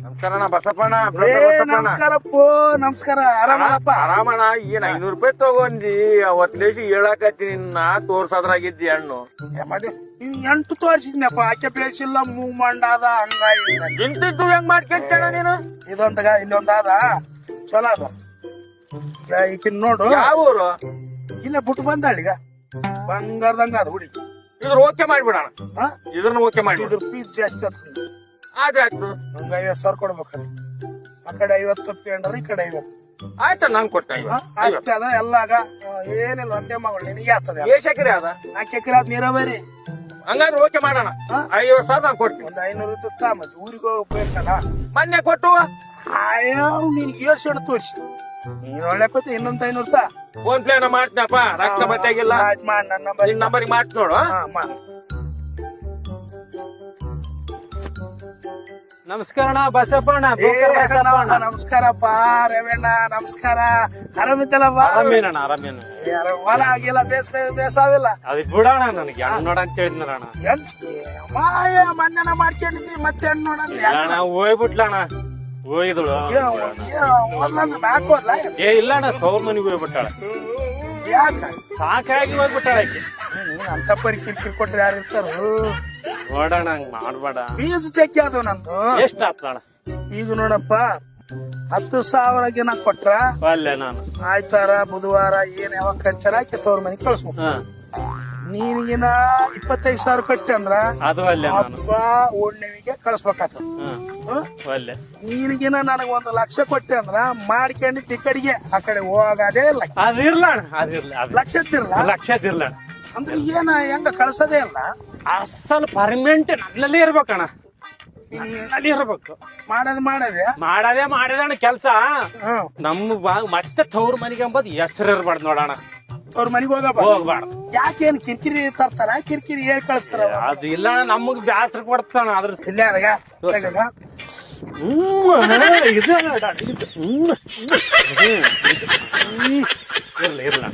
ನಮಸ್ಕಾರಣ್ಣ ಬಸಪ್ಪಣ್ಣ ನಮಸ್ಕಾರಪ್ಪ ನಮಸ್ಕಾರ. ಆರಾಮಪ್ಪ ಆರಾಮಣ್ಣ ಏನ್ ಐನೂರು ರೂಪಾಯಿ ತಗೊಂಡಿ ಅವತ್ ಲೇಸಿ ಹೇಳಕತ್ತೀನಿ ನಿನ್ನ ತೋರ್ಸದ್ರಾಗಿದ್ದಿ ಹಣ್ಣು. ನೀನ್ ಎಂಟು ತೋರಿಸಿದ್ನಪ್ಪ ಆಕೆ ಬೇಸಿಲ್ಲ ಮೂವ್ ಮಂಡಾದ ಹಂಗ ಹಿಂಗ. ಇಂತಿದ್ದು ಹೆಂಗ್ ಮಾಡ್ಕೊಂತೇಣ ನೀನು? ಇದೊಂದಾಗ ಇಲ್ಲೊಂದಾದ ಚಲೋ ಅದ. ಈಕಿನ್ ನೋಡು. ಯಾವ ಊರು? ಇಲ್ಲೇ ಬಿಟ್ಟು ಬಂದಾಳೀಗ ಬಂಗಾರದಂಗ ಅದ ಹುಡುಗಿ. ಇದ್ರ ಓಕೆ ಮಾಡ್ಬಿಡಣ. ಇದನ್ನ ಓಕೆ ಮಾಡಿ ಇದ್ರ ಫೀಸ್ ಜಾಸ್ತಿ ಆಗ್ತದೆ ಆಯ್ತು. ನಂಗೆ ಐವತ್ತು ಸಾವಿರ ಕೊಡ್ಬೇಕಂತ ಆ ಕಡೆ ಐವತ್ತು ತಪ್ಪಿಕೊಂಡ್ರೆ ಈ ಕಡೆ ಐವತ್ತು. ಆಯ್ತ ನಂಗೆ ಕೊಟ್ಟೆ ಅಷ್ಟೇ ಅದ ಎಲ್ಲಾಗ ಏನಿಲ್ಲ ಒಂದೇ ಮಗಳು ನಿನಗೆ ಆಗ್ತದೆ ಎಷ್ಟು ಎಕರೆ ಅದ? ನಾಲ್ಕು ಎಕರೆ ಆದ್ ನೀರಾವರಿ. ಹಂಗಾದ್ರೆ ಓಕೆ ಮಾಡೋಣ. ಐವತ್ತು ಐವತ್ ಸಾವಿರ ನಾನು ಕೊಡ್ತೀನಿ. ಒಂದು ಐನೂರು ತುತ್ತ ಮತ್ತೆ ಊರಿಗೆ ಹೋಗ್ಬೇಕಲ್ಲ ಮೊನ್ನೆ ಕೊಟ್ಟು. ಅಯ್ಯೋ ನಿನ್ಗೆ ಯೋಚನೆ ತೋರಿಸಿ. ನೀನ್ ಒಳ್ಳೆ ಕೊತ್ತ ಇನ್ನೊಂದು ಐನೂರು ತಾ. ಫೋನ್ ಪ್ಲೇನ ಮಾಡ್ತೀನಪ್ಪ ರಕ್ತ ಬತ್ತಾಗಿಲ್ಲ ಮಾಡ್ ನನ್ನ ನಂಬರ್ ನಿನ್ ನಂಬರಿಗೆ ಮಾಡ್ತಿ ನೋಡು ನಮಸ್ಕಾರಣ ಬಸಪ್ಪಣ್ಣ ನಮಸ್ಕಾರಪ್ಪ ರೇವಣ್ಣ ನಮಸ್ಕಾರ. ಆರಾಮಿದ್ದಲ್ಲಪ್ಪ ಆರಾಮೇನಣ್ಣ ಆರಾಮೇನ. ಹೊಲ ಆಗಿಲ್ಲ ಬೇಸ್ ಬೇಸಾವಿಲ್ಲ? ಅದು ಬಿಡೋಣ ನನಗೆ ಹೆಣ್ಣು ನೋಡ ಅಂತ ಹೇಳಿದ್ನಣ್ಣ ಮಾಯ ಮನ್ನನ ಮಾಡ್ಕೊಂಡಿದ್ದಿ ಮತ್ತೆ ಹೆಣ್ಣು ನೋಡಂದ್ರೆ ಅಣ್ಣ ಹೋಗ್ಬಿಟ್ಲಣ್ಣ. ಹೋಗಿದಳು ಏ ಇಲ್ಲಣ್ಣ ತವ್ರ ಮನೆಗೆ ಹೋಗ್ಬಿಟ್ಟಾಳ. ಯಾಕ? ಸಾಕಾಗಿ ಹೋಗ್ಬಿಟ್ಟಾಳ ಆಕಿ. ಅಂತ ಪರಿ ಕಿರಿಕಿರಿ ಕೊಟ್ರೆ ಯಾರು ಇರ್ತಾರ? ನೋಡೋಣ ಹಂಗ್ ಮಾಡ್ಬೇಡ. ಫೀಸ್ ಚೆಕ್ ಅದು ನಂದು? ಎಷ್ಟ್ ಆತ್ಲಣ್ಣ ಈಗ ನೋಡಪ್ಪ ಹತ್ತು ಸಾವಿರ ಜನ ಕೊಟ್ರ? ಅಲ್ಲೇ ನಾನು. ಆಯ್ತಾರ ಬುಧವಾರ ಏನ್ ಯಾವಾಗ ಕಟ್ತಾರ ಕೆತ್ತವ್ರ ಮನೆ ಮನೆಗೆ ಕಳ್ಸ್ಬೇಕು. ಹ. ನೀನಿಗಿನ ಇಪ್ಪತ್ತೈದು ಸಾವಿರ ಕಟ್ಟಿ ಅಂದ್ರ ಅದು ಅಲ್ಲೇ ನಾನು. ಹಬ್ಬ ಓಣ್ಣಿಗೆ ಕಳ್ಸ್ಬೇಕಾತ. ಹ ಅಲ್ಲೇ. ನೀನಿಗಿನ ನನಗ ಒಂದು ಲಕ್ಷ ಕೊಟ್ಟೆ ಅಂದ್ರ ಮಾಡ್ಕೊಂಡು ಈ ಕಡೆಗೆ ಆ ಕಡೆ ಹೋಗೋದೇ ಇಲ್ಲ. ಅದಿರ್ಲಣ ಅದಿರ್ಲ ಅದ್ ಲಕ್ಷ ತಿರ್ಲ? ಲಕ್ಷ ಅಂದ್ರೆ ಏನ ಹೆಂಗ ಕಳ್ಸೋದೇ ಇಲ್ಲ. ಅಸಲ್ ಪರ್ಮನೆಂಟ್ ನನ್ನಲ್ಲಿ ಇರ್ಬೇಕಣ್ಣ. ನನ್ನಲ್ಲಿ ಇರ್ಬೇಕು. ಮಾಡದ್ ಮಾಡದೆ? ಮಾಡದೇ ಮಾಡಿದಣ್ಣ ಕೆಲ್ಸ. ನಮ್ಮ ಬಾ- ಮತ್ತೆ ತವ್ರ ಮನೆಗೆ ಅಂಬದ್ ಹೆಸರು ಇರ್ಬಾರ್ದು ನೋಡೋಣ ಅವ್ರ ಮನೆಗೆ ಹೋಗಪ್ಪ ಹೋಗ್ಬಾರ್ದು. ಯಾಕೇನ್ ಕಿರಿಕಿರಿ ತರ್ತಾರ? ಕಿರಿಕಿರಿ ಹೇಳಿ ಕಳಿಸ್ತಾರ ಅದು ಇಲ್ಲ ನಮಗ್ ಬ್ಯಾಸರ ಕೊಡ್ತಾನ ಅದ್ರ ಇಲ್ಲೇ ಅದಾಗ ತೆಗಗ. ಹ್ಮ್, ಅಣ್ಣ, ಇದು ಅದ, ಇದು. ಹ್ಮ್, ಹ್ಮ್, ಹ್ಮ್, ಇರ್ಲಿ ಇರ್ಲ.